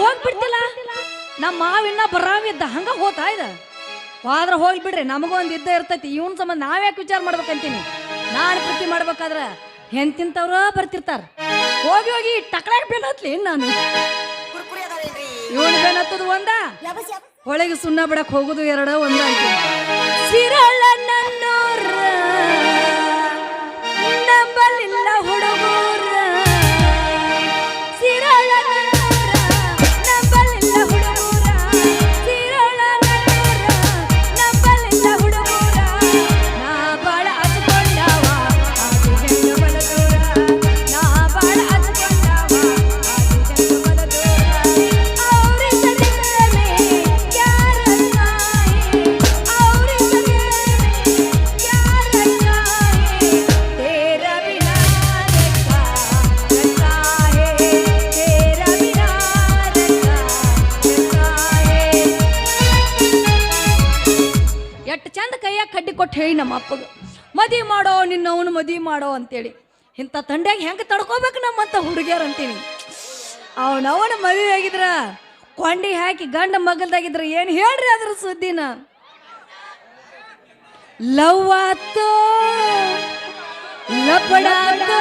ಹೋಗ್ಬಿಡ್ತಿಲ್ಲ? ನಮ್ಮ ಮಾವಿನ್ನ ಬರಾವಿದ್ದ ಹಂಗ ಹೋತಾ ಇದ ಹೋದ್ರ ಹೋಗ್ಬಿಡ್ರಿ ನಮಗೂ ಒಂದು ಇದ್ದ ಇರ್ತೈತಿ. ಇವನ್ ಸಂಬಂಧ ನಾವ್ಯಾಕೆ ವಿಚಾರ ಮಾಡ್ಬೇಕಂತೀನಿ? ನಾನು ಪ್ರೀತಿ ಮಾಡ್ಬೇಕಾದ್ರ ಹೆಂತಿಂತವ್ರ ಬರ್ತಿರ್ತಾರ. ಹೋಗಿ ಹೋಗಿ ಟಕಲಾಗ ಬೆನ್ ನಾನು? ಇವನ್ ಬೆನ್ ಹತ್ತದ ಒಂದ? ಹೊಳೆಗೆ ಸುಣ್ಣ ಬಿಡಕ್ ಹೋಗುದು ಎರಡ ಒಂದ ಅಂತ. ಸಿರಳ ನನ್ನೋರ ನಂಬಲಿಲ್ಲ ಹುಡುಗೂರ ಹೇಳಿ ನಮ್ಮ ಅಪ್ಪಗ, ಮದಿ ಮಾಡೋ, ನಿನ್ನವನು ಮದಿ ಮಾಡೋ ಅಂತೇಳಿ. ಇಂಥ ತಂಡ್ಯಾಗ ಹೆಂಗೆ ತಡ್ಕೋಬೇಕು ನಮ್ಮಂತ ಹುಡುಗಿಯರು ಅಂತೀನಿ. ಅವನವನ ಮದುವೆ ಆಗಿದ್ರ ಕೊಂಡಿ ಹಾಕಿ ಗಂಡ ಮಗಲ್ದಾಗಿದ್ರ ಏನು ಹೇಳ್ರಿ ಅದ್ರ ಸುದ್ದಿನ? ಲವ್ ಆತು ಲಪಡಾತೋ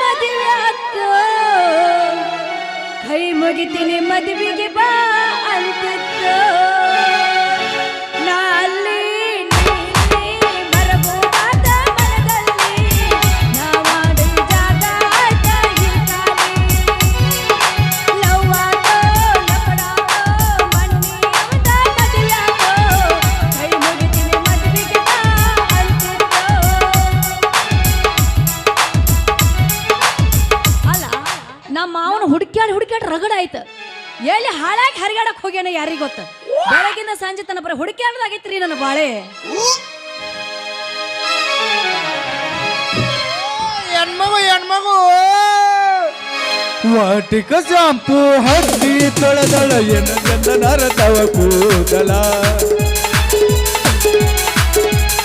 ಮದುವೆ ಆತೋ, ಕೈ ಮುಗಿತೀನಿ ಮದುವೆಗೆ ಬಾ ಅಂತಿತ್ತು ಹೆಣ್ಮಗು ಹೆಣ್ಮಗು ವಾಟಿಕ ಶಾಂಪು ಹತ್ತಿ ತೊಳೆದಳ ಎನ ಗಂಧ ನರತವ ಕೂದಲ.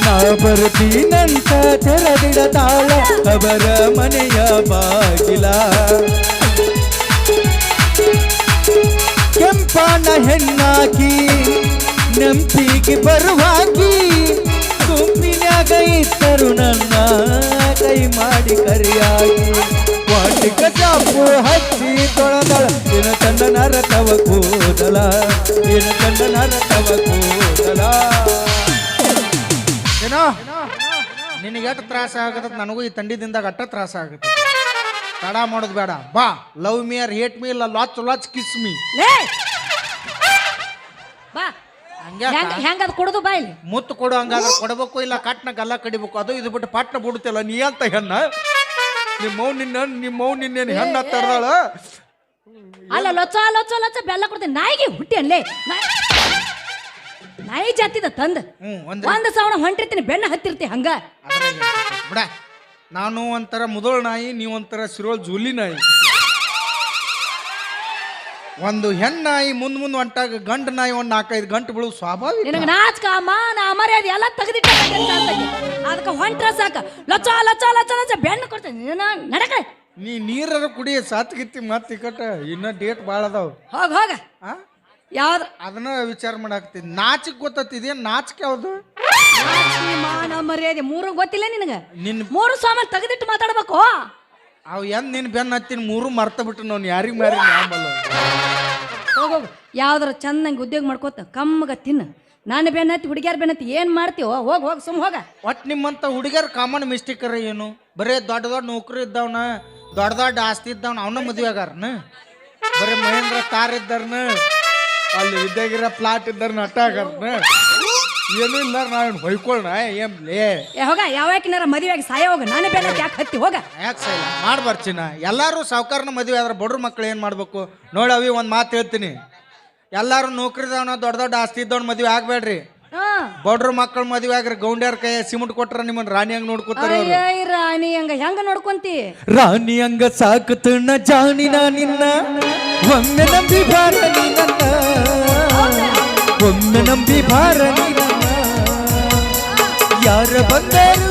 ನಾ ಬರ್ತೀನಂತ ತೆರೆದಿಡ ತಾಳ, ಅವರ ಮನೆಯ ಬಾಗಿಲ. ಕೆಂಪನ ಹೆಣ್ಣಾಕಿ ನಂಬಿಕೆ ಬರುವಾಗಿ ಗುಂಪಿನಾಗ ಇದ್ದರು ನನ್ನ ಕೈ ಮಾಡಿ ಕರಿಯಾಗಿ. ವಾಟಿಕ ಚಾಪು ಹಚ್ಚಿ ತೊಳೆದಳ. ದಿನ ತಂಡ ನರತವ ಕೂದಲ ದಿನ ತಂಡ ನರತವ ಕೂದಲ. ಏನೋ? ನಿನಗೆ ಎಷ್ಟು ತ್ರಾಸ ಆಗುತ್ತೆ ನನಗೂ ಈ ತಂಡಿದಿಂದ ಅಟ್ಟ ತ್ರಾಸ ಆಗುತ್ತೆ. ತಡ ಮಾಡೋದು ಬೇಡ. ಬಾ. Love me or hate me ಇಲ್ಲ. ಲಾಚ್ ಲಾಚ್ ಕಿಸ್ ಮೀ ಬಾ? ಹೆಂಗ ಹೆಂಗ ಅದು ಕೊಡುದು ಬಾ ಇಲ್ಲಿ. ಮುತ್ತು ಕೊಡು ಹಂಗಾದ್ರೆ ಕೊಡಬೇಕು ಇಲ್ಲ ಕಟ್ನ ಗಲ್ಲ ಕಡಿಬೇಕು ಅದು ಇದು ಬಿಟ್ಟು ಪಟ್ನ ಬಿಡುತ್ತಿಲ್ಲ ನೀ ಅಂತ ಹೆಣ್ಣ? ನಿಮ್ಮ ಮೌ ನಿನ್ನ ನಿಮ್ಮ ಮೌ ನಿನ್ನೇನು ಹೆಣ್ಣ ತರದಾಳ ಅಲ್ಲ ಲೊಚ್ಚ ಲೊಚ್ಚ ಲೊಚ್ಚ ಬೆಲ್ಲ ಕೊಡ್ತೀನಿ. ನಾಯಿಗೆ ಹುಟ್ಟಿ ಅಲ್ಲೇ ನಾಯಿ- ಜಾತಿದ ತಂದ. ಒಂದು ಒಂದ್ ಸಾವಿರ ಹೊಂಟಿರ್ತೀನಿ ಬೆನ್ನ ಹತ್ತಿರ್ತಿ ಹಂಗ. ಬಿಡ. ನಾನು ಒಂಥರ ಮುದೋಳ್ ನಾಯಿ ನೀವು ಒಂಥರ ಸಿರೋಳ್ ಜೂಲಿ ನಾಯಿ. ಒಂದು ಹೆಣ್ಣಾಯಿ ಮುಂದ್ ಮುಂದ್ ಹೊಂಟಾಗ ಗಂಡ ನಾಯಿ ಒಂದು ನಾಲ್ಕೈದು ಗಂಟು ಬಿಳು ಸ್ವಾಭಾವಿಕ. ನಿನಗೆ ನಾಚ್ಕ ಮಾನ ಅಮರ್ಯಾದೆ ಎಲ್ಲ ತೆಗೆದಿಟ್ಟ ಅದಕ್ಕೆ ಹೊಂಟ್ರ ಸಾಕ. ಲಚ ಲಚ ಲಚ ಲಚ ಬೆಣ್ಣು ಕೊಡ್ತೇನೆ. ನೀನು ನಡಕ ನೀ ನೀರರ ಕುಡಿ ಸಾತ್ಗಿತ್ತಿ ಮತ್ತೆ ಇಕಟ ಇನ್ನ ಡೇಟ್ ಭಾಳ ಅದಾವ. ಹೋಗ ಹೋಗ. ಆ? ಯಾವ್ದು? ಅದನ್ನ ವಿಚಾರ ಮಾಡಾಕ್ತಿದ್ ನಾಚಿಕ್ ಗೊತ್ತತ್ತಿದೆ ನಾಚಿಕೆ ಯಾವ್ದು? ಮಾನ ಮರ್ಯಾದೆ ಮೂರು ಗೊತ್ತಿಲ್ಲ ನಿನಗ. ನಿನ್ ಮೂರು ಸಾಮಾನು ತೆಗೆದಿಟ್ಟು ಮಾತಾಡ್ಬೇಕು. ಅವ್ ಎಂದ್ ನಿನ್ ಬೆನ್ನ ಹತ್ತಿನ ಮೂರು ಮರ್ತ ಬಿಟ್ಟು ನಾನು ಯಾರಿಗೆ ಮಾರಿ ಹೋಗೋಗು ಯಾವ್ದಾರ ಚಂದಂಗೆ ಉದ್ಯೋಗ ಮಾಡ್ಕೋತ ಕಮ್ಮಗ ತಿನ್ನ. ನಾನು ಬೆನ್ನತ್ತಿ ಹುಡುಗಿಯರ್ ಬೆನ್ನತ್ತಿ ಏನು ಮಾಡ್ತೀವ ಹೋಗ ಹೋಗ್ ಸುಮ್ ಹೋಗ. ಒಟ್ ನಿಮ್ಮಂತ ಹುಡುಗರ ಕಾಮನ್ ಮಿಸ್ಟೇಕ್ ಏನು? ಬರೇ ದೊಡ್ಡ ದೊಡ್ಡ ನೌಕರಿ ಇದ್ದವನ ದೊಡ್ಡ ದೊಡ್ಡ ಆಸ್ತಿ ಇದ್ದವನ ಅವನ ಮದುವೆ ಆಗಾರನ ಬರೀ ಮಹೇಂದ್ರ ತಾರ್ ಇದ್ದಾರನ ಅಲ್ಲಿ ಇದ್ದಾಗಿರೋ ಪ್ಲಾಟ್ ಇದ್ದಾರನ ಅಟ್ಟ ಆಗಾರನ ಏನೂ ಇಲ್ಲ ನಾವು ಹೊಯ್ಕೊಳ್ಳೋಣ ಏನ್ ಲೇ. ಏ ಹೋಗ ಯಾವಾಕಿನಾರ ಮದುವೆಯಾಗಿ ಸಾಯ ಹೋಗ ನಾನು ಬೇರೆ ಯಾಕೆ ಹತ್ತಿ ಹೋಗ. ಯಾಕೆ ಸೈಲ ಮಾಡಿ ಚಿನ್ನ ಎಲ್ಲರೂ ಸಾವುಕಾರನ ಮದುವೆ ಆದ್ರೆ ಬಡ್ರ ಮಕ್ಳು ಏನು ಮಾಡ್ಬೇಕು? ನೋಡವಿ ಒಂದು ಮಾತು ಹೇಳ್ತೀನಿ. ಎಲ್ಲರೂ ನೌಕರಿದವನ ದೊಡ್ಡ ದೊಡ್ಡ ಆಸ್ತಿ ಇದ್ದವನ ಮದುವೆ ಆಗ್ಬೇಡ್ರಿ. ಹಾ. ಬಡ್ರ ಮಕ್ಕಳ ಮದುವೆ ಆಗ್ರಿ ಗೌಂಡ್ಯಾರ ಕೈ ಸಿಮೆಂಟ್ ಕೊಟ್ರ ನಿಮ್ಮನ್ನ ರಾಣಿ ಹಂಗ ನೋಡ್ಕೊತಾರೆ ಅವ್ರು. ಅಯ್ಯ ರಾಣಿ ಹಂಗ ಹೆಂಗ ನೋಡ್ಕೊಂತಿ? ರಾಣಿ ಹಂಗ ಸಾಕುತ್ತಣ್ಣ ಜಾಣಿನ ನಿನ್ನ. ಒಮ್ಮೆ ನಂಬಿ ಬಾರ ನೀ ನನ್ನ ಒಮ್ಮೆ ನಂಬಿ ಬಾರ ನೀ ನನ್ನ ಯಾರ ಬಂದರು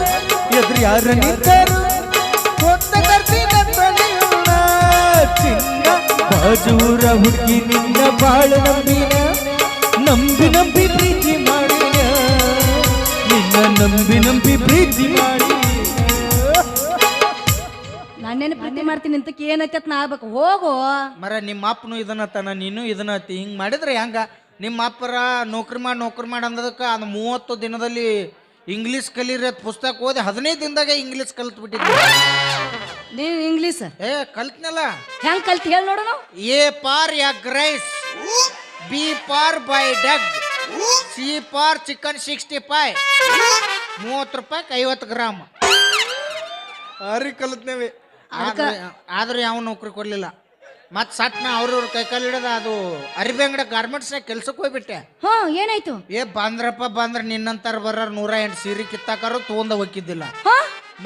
ಎದುರು ಯಾರ ನಿಂತರು? ನಿನ್ನ ಬಾಜೂರ ಹುಡುಗಿ ನಿನ್ನ ಬಾಳ ನಂಬಿನ ನಂಬಿ ನಂಬಿ ಪ್ರೀತಿ ಮಾಡಿನ. ನಿನ್ನ ನಂಬಿ ನಂಬಿ ಪ್ರೀತಿ ಮಾಡಿ ನಾನೇನು ಪ್ರೀತಿ ಮಾಡ್ತೀನಿ ಅಂತ ಏನಕ್ಕತ್ ನಾ ಆಗ್ಬೇಕು. ಹೋಗು. ಮರ ನಿಮ್ಮ ಅಪ್ಪನು ಇದನ್ನ ತನ ನೀನು ಇದನ್ನ ಹಿಂಗ್ ಮಾಡಿದ್ರೆ ಹೆಂಗ? ನಿಮ್ಮ ಅಪ್ಪರ ನೌಕರಿ ಮಾಡಿ ನೌಕರಿ ಮಾಡಿ ಅಂದದಕ್ಕೆ ಅದು ಮೂವತ್ತು ದಿನದಲ್ಲಿ ಇಂಗ್ಲೀಷ್ ಕಲೀರಿ ಅಂತ ಪುಸ್ತಕ ಓದಿ ಹದಿನೈದು ದಿನದಾಗ ಇಂಗ್ಲೀಷ್ ಕಲ್ತ್ ಬಿಟ್ಟಿದ್ದೆ ನೀವು ಇಂಗ್ಲೀಷ್ ಏ ಕಲ್ತ್ನಲ್ಲ? ಹೆಂಗ್ ಕಲ್ತ್ ಹೇಳಿ ನೋಡೋಣ. A for egg rice B for by ಡಗ್ C for chicken sixty five ಮೂವತ್ತು ರೂಪಾಯಿ ಐವತ್ತು ಗ್ರಾಮ್. ಅರಿ ಕಲ್ತ್ನೇವಿ. ಆದ್ರೆ ಆದ್ರೆ ಯಾವ ನೌಕರಿ ಕೊಡ್ಲಿಲ್ಲ. ಮತ್ ಸಟ್ನ ಅವ್ರವ್ರ ಕೈ ಕಾಲು ಹಿಡಿದ ಅದು ಅರಿಬೆಂಗಡ ಅಂಗಡಿ ಗಾರ್ಮೆಂಟ್ಸ್ನಾಗ ಕೆಲ್ಸಕ್ಕೆ ಹೋಗ್ಬಿಟ್ಟೆ. ಹಾ ಏನಾಯ್ತು? ಏ ಬಂದ್ರಪ್ಪ ಬಂದ್ರ ನಿನ್ನಂತಾರ ಬರ್ರ ನೂರ ಎಂಟು ಸೀರೆ ಕಿತ್ತಾಕಾರು ತೊಗೊಂಡ ಹೋಗಿದ್ದಿಲ್ಲ. ಹಾ?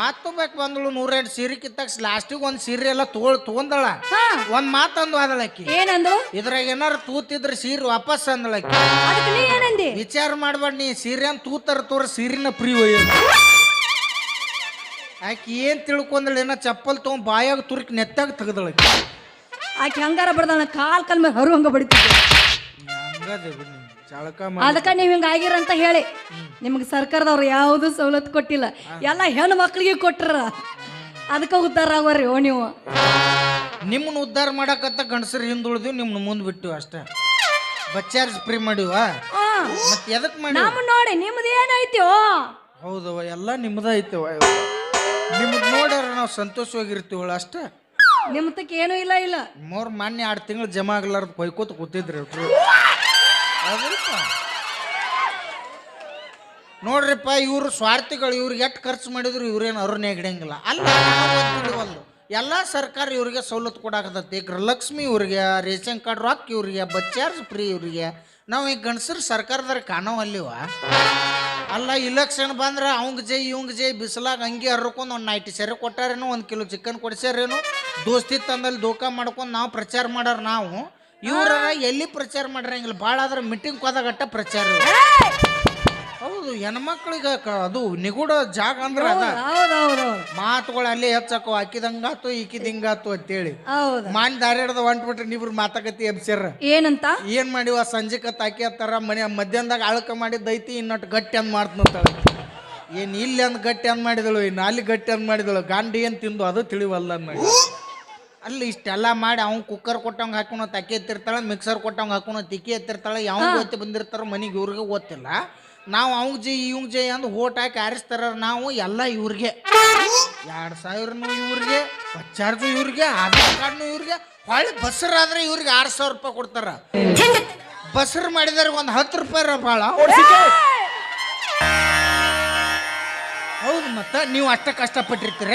ಮತ್ತೊಬ್ಬಾಕ್ ಬಂದಳು ನೂರ ಎಂಟು ಸೀರೆ ಕಿತ್ತಾಕ್ಸ್ ಲಾಸ್ಟಿಗೆ ಒಂದು ಸೀರೆ ಎಲ್ಲ ತೋಳ್ ತೊಗೊಂದಳ ಹಾ. ಒಂದ್ ಮಾತಂದು ಅದಳಕ್ಕಿ ಏನಂದ್ರು ಇದ್ರಾಗ ಏನಾರ ತೂತಿದ್ರೆ ಸೀರೆ ವಾಪಸ್ ಅಂದಳಕ್ಕಿ. ಅದಕ್ಕೆ ನೀ ಏನಂದಿ? ವಿಚಾರ ಮಾಡ್ಬೇಡ ನೀ ಸೀರೆ ಅಂತ ತೂತಾರ ತೋರ ಸೀರಿನ ಪ್ರೀ ಒಯ್ಯ. ಆಕಿ ಏನ್ ತಿಳ್ಕೊಂದಳ ಏನೋ ಚಪ್ಪಲ್ ತಗೊಂಡ್ ಬಾಯಾಗ ತುರ್ಕ್ ನೆತ್ತಾಗ ತೆಗ್ದಳಕ್ಕಿ. ಆಕೆ ಹಂಗಾರ ಬಡ್ದಾಳ ಕಾಲ್ ಕಾಲ್ ಮೇಲೆ ಹರು ಹಂಗ ಬಡಿತಿದ್ದೆ ಅದಕ್ಕ ನೀವ್ ಹಿಂಗ ಆಗಿರಂತ ಹೇಳಿ. ನಿಮ್ಗೆ ಸರ್ಕಾರದವ್ರು ಯಾವುದು ಸವಲತ್ತು ಕೊಟ್ಟಿಲ್ಲ. ಎಲ್ಲ ಹೆಣ್ಣು ಮಕ್ಳಿಗೆ ಕೊಟ್ರ. ಅದಕ್ಕೆ ಉದ್ಧಾರ ಆಗೋರಿ ಓ ನೀವು. ನಿಮ್ಮನ್ನ ಉದ್ಧಾರ ಮಾಡಕತ್ತ ಗಂಡಸರು ಹಿಂದುಳಿದಿವಿ ನಿಮ್ಮನ್ನ ಮುಂದ್ ಬಿಟ್ಟು ಅಷ್ಟೇ. ಬಚ್ಚಾರ್ಜ್ ಫ್ರೀ ಮಾಡಿವ? ಮತ್ತೆ ಎದಕ್ ಮಾಡಿ ನಮ್ಮ ನೋಡಿ ನಿಮ್ದು ಏನೈತ್ಯೋ ಹೌದವ ಎಲ್ಲ ನಿಮ್ದ ಐತವ ನಿಮ್ದು ನೋಡ್ಯಾರ ನಾವು ಸಂತೋಷವಾಗಿರ್ತೀವಳ ಅಷ್ಟೇ. ನಿಮ್ಮ ಏನು ಇಲ್ಲ ಇಲ್ಲ. ಮೂರ್ ಮಾನ್ಯ ಎರಡು ತಿಂಗಳು ಜಮಾ ಆಗ್ಲಾರ್ದು ಕೊಯ್ಕೋತ ಕೂತಿದ್ರಿ ಅವ್ರು ನೋಡ್ರಿಪ್ಪ, ಇವ್ರು ಸ್ವಾರ್ಥಿಗಳು, ಇವ್ರಿಗೆ ಎಷ್ಟು ಖರ್ಚು ಮಾಡಿದ್ರು ಇವ್ರೇನು ಅವ್ರನ್ನೇ ಹಿಡಿಯಂಗಿಲ್ಲ ಅಲ್ಲ ಎಲ್ಲ ಸರ್ಕಾರ ಇವ್ರಿಗೆ ಸವಲತ್ತು ಕೊಡಾಕತ್ತೈತಿ. ಗೃಹಲಕ್ಷ್ಮಿ ಇವ್ರಿಗೆ, ರೇಷನ್ ಕಾರ್ಡ್ ರೊಕ್ಕ ಇವ್ರಿಗೆ, ಬಸ್ ಚಾರ್ಜ್ ಫ್ರೀ ಇವ್ರಿಗೆ. ನಾವು ಈ ಗಂಡಸರು ಸರ್ಕಾರದಾರ ಕಾಣವಲ್ಲಿವ? ಅಲ್ಲ ಇಲೆಕ್ಷನ್ ಬಂದ್ರೆ ಅವಂಗ ಜೈ, ಇವಂಗ ಜೈ, ಬಿಸಿಲಾಗ ಹಂಗೆ ಹರ್ಕೊಂಡು ಒಂದು ನೈಟಿ ಸೆರೆ ಕೊಟ್ಟಾರೇನು? ಒಂದು ಕಿಲೋ ಚಿಕನ್ ಕೊಡ್ಸ್ಯಾರೇನು? ದೋಸ್ತಿ ತಂದಲ್ಲಿ ದೋಖ ಮಾಡ್ಕೊಂಡು ನಾವು ಪ್ರಚಾರ ಮಾಡಾರ ನಾವು. ಇವ್ರ ಎಲ್ಲಿ ಪ್ರಚಾರ ಮಾಡಿರಂಗಿಲ್ಲ? ಭಾಳ ಆದ್ರೆ ಮೀಟಿಂಗ್ ಹೋದಾಗಟ್ಟ ಪ್ರಚಾರ. ಹೌದು ಹೆಣ್ಮಕ್ಳಿಗೆ ಅದು ನಿಗೂಢ ಜಾಗ ಅಂದ್ರೆ ಅದ. ಮಾತುಗಳು ಅಲ್ಲೇ ಹೆಚ್ಚಾಕೋ ಹಾಕಿದಂಗಾತು ಈಕಿದಿಂಗಾತು ಅಂತೇಳಿ. ಹೌದು. ಮಾನ್ ದಾರಿ ಹಿಡ್ದ ಹೊಂಟ್ಬಿಟ್ರೆ ನೀವ್ರು ಮಾತಾಕತಿ ಎಬ್ಸ್ಯಾರ ಏನಂತ? ಏನ್ ಮಾಡಿವ? ಸಂಜೆ ಕತ್ ಹಾಕಿ ಹತ್ತಾರ ಮನೆ ಮಧ್ಯಾಹ್ನದಾಗ ಅಳಕ ಮಾಡಿದ್ದೈತಿ ಇನ್ನೊಟ್ಟು ಗಟ್ಟಿ ಅಂದ್ ಮಾಡ್ತಾಳೆ ಏನ್ ಇಲ್ಲಿ ಅಂದ್ ಗಟ್ಟಿ ಅಂದ್ ಮಾಡಿದಳು ಇನ್ನು ಅಲ್ಲಿ ಗಟ್ಟಿ ಅಂದ್ ಮಾಡಿದಳು ಗಾಂಡಿ ಏನ್ ತಿಂದು ಅದು ತಿಳಿವಲ್ಲ ಅಂದ್ ಮಾಡಿ ಅಲ್ಲಿ ಇಷ್ಟೆಲ್ಲ ಮಾಡಿ ಅವ್ನು ಕುಕ್ಕರ್ ಕೊಟ್ಟಂಗೆ ಹಾಕೋಣ ತಕ್ಕಿ ಎತ್ತಿರ್ತಾಳೆ ಮಿಕ್ಸರ್ ಕೊಟ್ಟಂಗೆ ಹಾಕೋಣ ತಿಕ್ಕಿ ಎತ್ತಿರ್ತಾಳೆ ಯಾವ ಗೊತ್ತಿ ಬಂದಿರ್ತಾರ ಮನೆಗೆ ಇವ್ರಿಗೆ ಗೊತ್ತಿಲ್ಲ. ನಾವು ಅವಂಗ್ ಜೈ ಇವಂಗ್ ಜೈ ಅಂದ್ ಓಟ್ ಹಾಕಿ ಆರಿಸ್ತಾರ ನಾವು, ಎಲ್ಲ ಇವ್ರಿಗೆ. ಎರಡು ಸಾವಿರನು ಇವ್ರಿಗೆ ಚಾರ್ಜು ಇವ್ರಿಗೆ, ಆಧಾರ್ ಕಾರ್ಡ್ನು ಇವ್ರಿಗೆ, ಹೊಳ್ಳಿ ಬಸ್ಸರಾದ್ರೆ ಇವ್ರಿಗೆ ಆರು ಸಾವಿರ ರೂಪಾಯಿ ಕೊಡ್ತಾರ. ಬಸ್ಸರ್ ಮಾಡಿದಾರ ಒಂದು ಹತ್ತು ರೂಪಾಯಿ ಭಾಳ ಹೌದು ಮತ್ತ, ನೀವು ಅಷ್ಟ ಕಷ್ಟಪಟ್ಟಿರ್ತೀರ?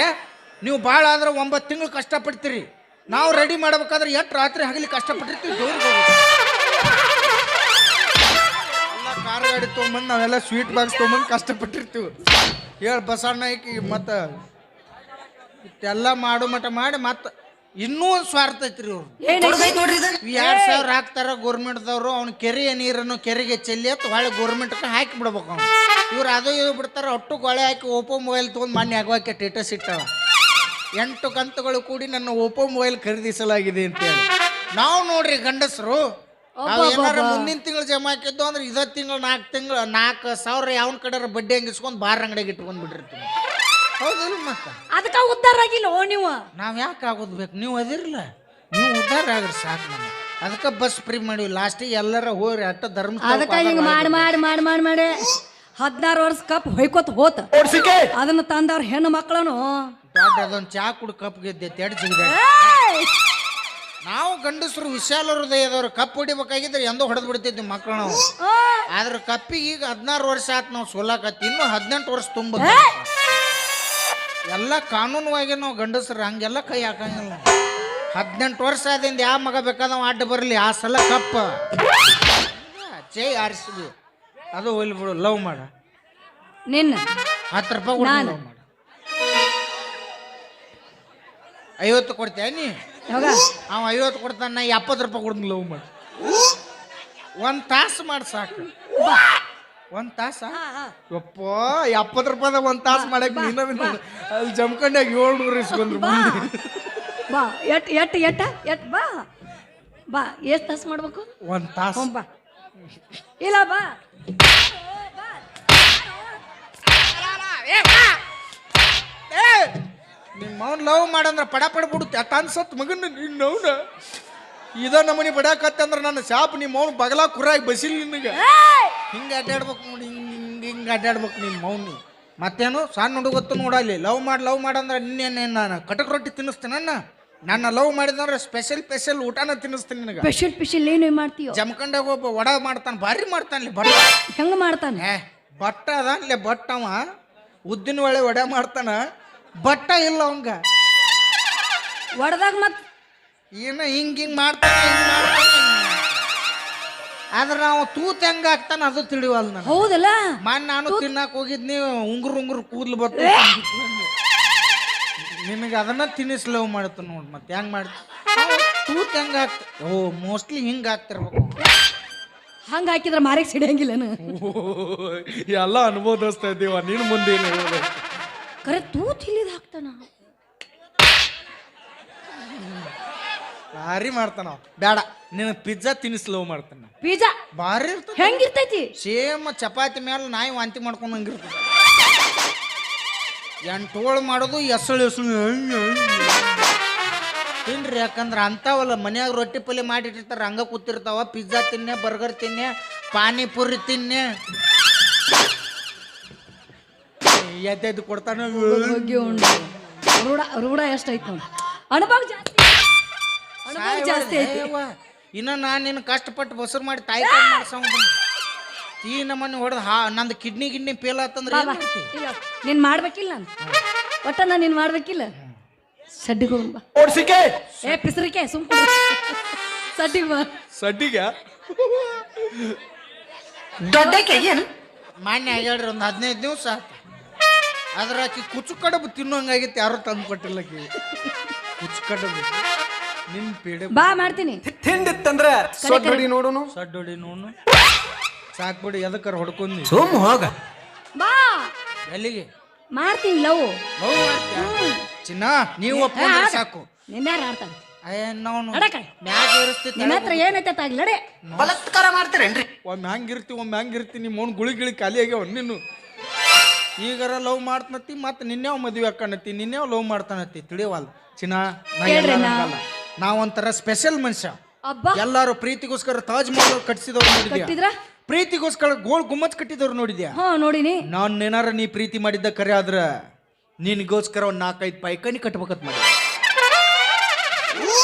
ನೀವು ಭಾಳ ಆದ್ರೆ ಒಂಬತ್ತು ತಿಂಗಳು ಕಷ್ಟಪಡ್ತೀರಿ. ನಾವು ರೆಡಿ ಮಾಡ್ಬೇಕಾದ್ರೆ ಎಷ್ಟು ರಾತ್ರಿ ಹಗಲಿ ಕಷ್ಟಪಟ್ಟಿರ್ತೀವಿ, ದೇವ್ರಿಗೆ ಕಾರ್ ಗಾಡಿ ತೊಗೊಂಬಂದು ನಾವೆಲ್ಲ ಸ್ವೀಟ್ ಬಾಕ್ಸ್ ತೊಗೊಂಬಂದು ಕಷ್ಟಪಟ್ಟಿರ್ತೀವಿ. ಹೇಳಿ ಬಸಣ್ಣ ಐಕಿ ಮತ್ತು ಇಷ್ಟೆಲ್ಲ ಮಾಡು ಮಟ ಮಾಡಿ ಮತ್ತೆ ಇನ್ನೂ ಒಂದು ಸ್ವಾರ್ಥ ಐತ್ರಿ ಅವ್ರು ಎರಡು ಸಾವಿರ ಹಾಕ್ತಾರ ಗೌರ್ಮೆಂಟ್ದವ್ರು ಅವ್ನ ಕೆರೆಯ ನೀರನ್ನು ಕೆರೆಗೆ ಚೆಲ್ಲಿ ಅಂತ ಹೊಳೆ ಗೌರ್ಮೆಂಟ್ಗೆ ಹಾಕಿ ಬಿಡ್ಬೇಕು ಅವ್ನು. ಇವ್ರು ಅದು ಇದು ಬಿಡ್ತಾರ ಒಟ್ಟು ಗೊಳೆ ಹಾಕಿ ಓಪೋ ಮೊಬೈಲ್ ತೊಗೊಂಡು ಮಾನ್ಯ ಆಗೋಕೆ ಟೇಟಸ್ ಇಟ್ಟವ ಎಂಟು ಕಂತುಗಳು ಕೂಡಿ ನನ್ನ ಓಪೋ ಮೊಬೈಲ್ ಖರೀದಿಸಲಾಗಿದೆ ಅಂತೇಳಿ. ನಾವು ನೋಡ್ರಿ ಗಂಡಸರು ನಾವು ಏನಾರ ಮುಂದಿನ ತಿಂಗಳು ಜಮಾ ಹಾಕಿದ್ದು ಅಂದ್ರೆ ಇದ ತಿಂಗಳು ನಾಲ್ಕು ತಿಂಗಳು ನಾಲ್ಕು ಸಾವಿರ ಯಾವನ್ ಕಡೆ ಬಡ್ಡಿ ಹಂಗಿಸ್ಕೊಂಡು ಬಾರ್ ಅಂಗಡಿಗೆ ಇಟ್ಕೊಂಡ್ ಬಿಟ್ಟಿರ್ತೀವಿ. ಹೌದಲ್ಲ ಮತ್ತ? ಅದಕ್ಕ ಉದ್ಧಾರ ಆಗಿಲ್ಲ ಓ ನೀವು? ನಾವ್ ಯಾಕೆ ಆಗೋದು ಬೇಕು? ನೀವು ಅದಿರಲ್ಲ ನೀವು ಉದ್ಧಾರ ಆಗ್ರಿ ಸಾಕು ನಮ್ಗೆ. ಅದಕ್ಕೆ ಬಸ್ ಫ್ರೀ ಮಾಡಿವಿ. ಲಾಸ್ಟಿಗೆ ಎಲ್ಲರ ಹೋಗ್ರಿ ಅಟ್ಟ ಅದಕ್ಕ ಹಿಂಗ ಧರ್ಮ ಮಾಡಿ ಮಾಡಿ ಮಾಡಿ ಮಾಡಿ ಮಾಡಿ. ಹದಿನಾರು ವರ್ಷ ಕಪ್ ಹೊಯ್ಕೋತ ಹೋತ. ಅದನ್ನ ತಂದವ್ರ ಹೆಣ್ಣು ಮಕ್ಕಳನು ದೊಡ್ಡ ಅದೊಂದು ಚಾ ಕುಡ್ ಕಪ್ ಗೆದ್ದೆ ತೆಡ್ ಜಿಗ್ದೆ ನಾವು ಗಂಡಸರು ವಿಶಾಲ ಹೃದಯದವ್ರು ಕಪ್ ಹೊಡಿಬೇಕಾಗಿದ್ರೆ ಎಂದೋ ಹೊಡೆದು ಬಿಡ್ತಿದ್ವಿ ಮಕ್ಕಳು ನಾವು. ಆದ್ರೆ ಕಪ್ಪಿಗೆ ಈಗ ಹದಿನಾರು ವರ್ಷ ಆತ್ ನಾವು ಸೋಲಾಕತ್ತಿ ಇನ್ನೂ ಹದಿನೆಂಟು ವರ್ಷ ತುಂಬ ಎಲ್ಲ ಕಾನೂನುವಾಗಿ ನಾವು ಗಂಡಸರು ಹಂಗೆಲ್ಲ ಕೈ ಹಾಕಂಗಿಲ್ಲ ಹದಿನೆಂಟು ವರ್ಷ ಆದಿಂದ ಯಾವ ಮಗ ಬೇಕಾದ ಅಡ್ಡ ಬರಲಿ ಆ ಸಲ ಕಪ್ಪ. ಜೈ ಆರಿಸಿದ್ವಿ. ಅದು ಒಯ್ಲಿ ಬಿಡು ಲವ್ ಮಾಡ. ನಿನ್ನ. ಹತ್ತು ರೂಪಾಯಿ ಲವ್ ಮಾಡ. ಐವತ್ತು ಕೊಡ್ತೀಯ ನೀ? ಯಾವಾಗ? ಅವ ಐವತ್ತು ಕೊಡ್ತಾನ ನಾ ಎಪ್ಪತ್ತು ರೂಪಾಯಿ ಕೊಡ್ತೀನಿ ಲವ್ ಮಾಡಿ. ಒಂದು ತಾಸು ಮಾಡಿ ಸಾಕು. ಒಂದು ತಾಸ? ಯಪ್ಪ ಎಪ್ಪತ್ತು ರೂಪಾಯಿದಾಗ ಒಂದು ತಾಸು ಮಾಡಕ್ಕೆ ನೀನ ಅಲ್ಲಿ ಜಮ್ಕಂಡಾಗ ಏಳ್ನೂರು ಇಸ್ಕೊಂಡ್ರು ಬಾ. ಬಾ ಎಟ್ ಎಟ್ ಎಟ್ಟ ಎಟ್ ಬಾ. ಬಾ ಎಷ್ಟು ತಾಸು ಮಾಡ್ಬೇಕು? ಒಂದ್ ತಾಸು. ಬಾ. ಇಲ್ಲ ಬಾ. ನಿಮ್ಮ ಅವ್ನ ಲವ್ ಮಾಡಂದ್ರೆ ಪಡ ಪಡ ಬಿಡುತ್ತೆ. ಅಟ್ ಅನ್ಸತ್ ಮಗನ ನಿನ್ನ ಅವನ. ಇದ ನಮನಿ ಬಡಾಕತ್ತೆ ಅಂದ್ರೆ ನನ್ನ ಶಾಪ್ ನಿಮ್ಮ ಮೌನ ಬಗಲ ಕುರಾಗಿ ಬಸಿಲ್ ನಿನಗೆ. ಹಿಂಗ ಅಡ್ಡಾಡ್ಬೇಕು ನೋಡಿ ಹಿಂಗ ಹಿಂಗ ಹಿಂಗೆ ಅಡ್ಡಾಡ್ಬೇಕು ನಿಮ್ಮ ಮೌನಿ. ಮತ್ತೇನು? ಸಣ್ಣ ಹುಡುಗತ್ತು ನೋಡಲ್ಲಿ ಲವ್ ಮಾಡಿ ಲವ್ ಮಾಡಂದ್ರೆ ನಿನ್ನೇನು ನಾನು ಕಟಕ್ ರೊಟ್ಟಿ ತಿನ್ನಿಸ್ತೇನೆ ನನ್ನ? ನನ್ನ ಲವ್ ಮಾಡಿದಂದ್ರೆ ಸ್ಪೆಷಲ್ ಸ್ಪೆಷಲ್ ಊಟನ ತಿನ್ನಿಸ್ತೀನಿ ನಿನಗೆ. ಸ್ಪೆಷಲ್ ಸ್ಪೆಷಲ್ ಏನು ಮಾಡ್ತೀಯೋ? ಜಮಖಂಡಾಗ ಒಬ್ಬ ವಡ ಮಾಡ್ತಾನೆ ಭಾರಿ ಮಾಡ್ತಾನೆ ಬಡ ಹೆಂಗೆ ಮಾಡ್ತಾನೆ? ಬಟ್ಟ ಅದಾನ್ಲೆ ಬಟ್ ಅವ. ಉದ್ದಿನ ಒಳ್ಳೆ ವಡೆ ಮಾಡ್ತಾನ. ಬಟ್ಟ ಇಲ್ಲ ಅವಂಗ. ಒಡ್ದಾಗ ಮತ್ ಏನ ಹಿಂಗ್ ಹಿಂಗ್ ಮಾಡ್ತಾನೆ ಹಿಂಗ್ ಮಾಡ್ತಾನೆ. ಆದ್ರೆ ನಾವು ತೂತ್ ಹೆಂಗ ಆಗ್ತಾನ ಅದು ತಿಳಿವಲ್ ನಾನು ಹೌದಲ್ಲ? ಮನ್ ನಾನು ತಿನ್ನಕ್ ಹೋಗಿದ್ನಿ ಉಂಗುರು ಉಂಗುರು ಕೂದ್ಲು ಬತ್ತ ನಿನಗೆ ಅದನ್ನ ತಿನ್ನಿಸ್ ಲವ್ ಮಾಡತ್ತ ನೋಡ್ ಮತ್ತೆ ಹೆಂಗ್ ಮಾಡ್ತಿ? ತೂತ್ ಹೆಂಗ ಆಗ್ತ ಓ ಮೋಸ್ಟ್ಲಿ ಹಿಂಗ ಆಗ್ತಿರ್ಬೇಕು ಹಂಗ ಹಾಕಿದ್ರೆ ಮಾರಿಗೆ ಸಿಡಿಯಂಗಿಲ್ಲನು ಎಲ್ಲ ಅನುಭವಿಸ್ತಾ ಇದ್ದೀವ ನೀನು ಮುಂದೆ ಕರೆ ತೂತ್ ಹಿಲಿದ್ ಹಾಕ್ತಾನ. ಭಾರಿ ಮಾಡ್ತಾನ ಅವ. ಬೇಡ ನಿನ್ನ ಪಿಜ್ಜಾ ತಿನ್ನಿಸ್ ಲವ್ ಮಾಡ್ತಾನ ಪಿಜ್ಜಾ? ಭಾರಿ ಇರ್ತದೆ. ಹೆಂಗಿರ್ತೈತಿ? ಸೇಮ್ ಚಪಾತಿ ಮೇಲೆ ನಾಯಿ ವಾಂತಿ ಮಾಡ್ಕೊಂಡು ಮಾಡ್ಕೊಂಡಂಗಿರ್ತದೆ ಎಂಟೋಳು ಮಾಡೋದು ಎಸಳು ಎಸಳು ತಿನ್ರಿ ಯಾಕಂದ್ರೆ ಅಂತಾವಲ್ಲ ಮನ್ಯಾಗ ರೊಟ್ಟಿ ಪಲ್ಯ ಮಾಡಿಟ್ಟಿರ್ತಾರೆ ಹಂಗ ಕೂತಿರ್ತಾವ. ಪಿಜ್ಜಾ ತಿನ್ನೆ ಬರ್ಗರ್ ತಿನ್ನೆ ಪಾನಿಪುರಿ ತಿನ್ನೆ. ಎದ್ದೆದ್ದು ಕೊಡ್ತಾನೆ. ಹೋಗಿ ಉಂಡು. ರೂಢ ರೂಢ ಎಷ್ಟೈತಿ ನೋಡಿ. ಅನುಭವ ಜಾಸ್ತಿ ಅನುಭವ ಜಾಸ್ತಿ ಐತಿ. ಇನ್ನ ನಾನು ನಿನ್ನ ಕಷ್ಟಪಟ್ಟು ಬಸರು ಮಾಡಿ ತಾಯಿ ಕಾಯಿ ಮಾಡ್ಸಂಗ್ ಈ ನಮ್ಮನ್ನು ಹೊಡೆದು ಹಾ ನಂದು ಕಿಡ್ನಿ ಗಿಡ್ನಿ ಫೇಲ್ ಆತಂದ್ರೆ ಏನ್ ಮಾಡ್ತಿ ಇಲ್ಲ ನೀನ್ ಮಾಡ್ಬೇಕಿಲ್ಲ ನಾನು. ಒಟ್ಟ ನಾನು ನೀನ್ ಮಾಡ್ಬೇಕಿಲ್ಲ. ಸಡ್ಡಿಗೆ ಬಾ. ಓಡ್ಸಿಕೆ! ಏ ಪಿಸರಿಕೆ ಸುಮ್ ಸಡ್ಡಿಗೆ ಬಾ. ಸಡ್ಡಿಗೆ? ದೊಡ್ಡಕ್ಕೆ ಏನು? ಮಾನ್ಯ ಹೇಳ್ರಿ ಒಂದು ಹದಿನೈದು ದಿವಸ ಆತ. ಅದ್ರ ಆಕಿ ಕುಚ್ಚು ಕಡಬು ತಿನ್ನೋಂಗಾಗಿತ್ತು ಯಾರು ತಂದು ಕೊಟ್ಟಿಲ್ಲ ಆಕಿ. ಕುಚ್ಚು ಕಡಬು ನಿನ್ ಪೀಡೆ ಬಾ ಮಾಡ್ತೀನಿ. ತಿಂಡಿತ್ತಂದ್ರ ಸಡ್ಡೊಡಿ ನೋಡುನು? ಸಡ್ಡೊಡಿ ಸಾಕ್ ಸಾಕ್ಬಿಡಿ ಎದಕ್ಕಾರ ಹೊಡ್ಕೊಂಡಿ ಸೋಮ್ ಹೋಗ. ಬಾ. ಎಲ್ಲಿಗೆ? ಮಾಡ್ತೀನಿ ಲವ್? ಚಿನ್ನ ನೀವು ಒಪ್ಕೊಂಡ್ರೆ ಸಾಕು. ನಿನ್ನ ಹತ್ರ ಏನೈತೆ ಆಗ್ಲಡೆ ಬಲತ್ಕಾರ ಮಾಡ್ತೀರೇನ್ರಿ? ಒಮ್ಮೆ ಹಂಗಿರ್ತಿ ಒಮ್ಮೆ ಹಂಗಿರ್ತಿ ನಿಮ್ಮ ಅವ್ನು ಗುಳಿ ಗಿಳಿ ಖಾಲಿ ಆಗ್ಯಾವ ನೀನು ಈಗಾರ ಲವ್ ಮಾಡ್ತನತಿ ಮತ್ತೆ ನಿನ್ನೆವ್ ಮದುವೆ ಹಾಕಣತಿ ನಿನ್ನೆವ್ ಲವ್ ಮಾಡ್ತಾನತಿ ತಿಳಿಯವಲ್ಲ ಚಿನ್ನ ನಾ ಹೇಳ್ರಿ ಎಲ್ಲಾರು ನಾ. ಹಂಗಲ್ಲ. ನಾ ಒಂಥರ ಸ್ಪೆಷಲ್ ಮನುಷ್ಯ. ಅಬ್ಬಾ. ಎಲ್ಲಾರು ಪ್ರೀತಿಗೋಸ್ಕರ ತಾಜ್ ಮಹಲ್ ಕಟ್ಸಿದವ್ರು ನೋಡಿದ್ಯಾ? ಕಟ್ಟಿದ್ರ? ಪ್ರೀತಿಗೋಸ್ಕರ ಗೋಳ್ ಗುಮ್ಮಚ್ ಕಟ್ಟಿದವ್ರು ನೋಡಿದ್ಯಾ? ಹಾ ನೋಡಿನಿ. ನಾನ್ ಏನಾರ ನೀ ಪ್ರೀತಿ ಮಾಡಿದ್ದ ಕರೆ ಆದ್ರ ನಿನಗೋಸ್ಕರ ಒಂದ್ ನಾಲ್ಕೈದು ಪೈಕನಿ ಕಟ್ಬೇಕತ್ ಮಾಡಿ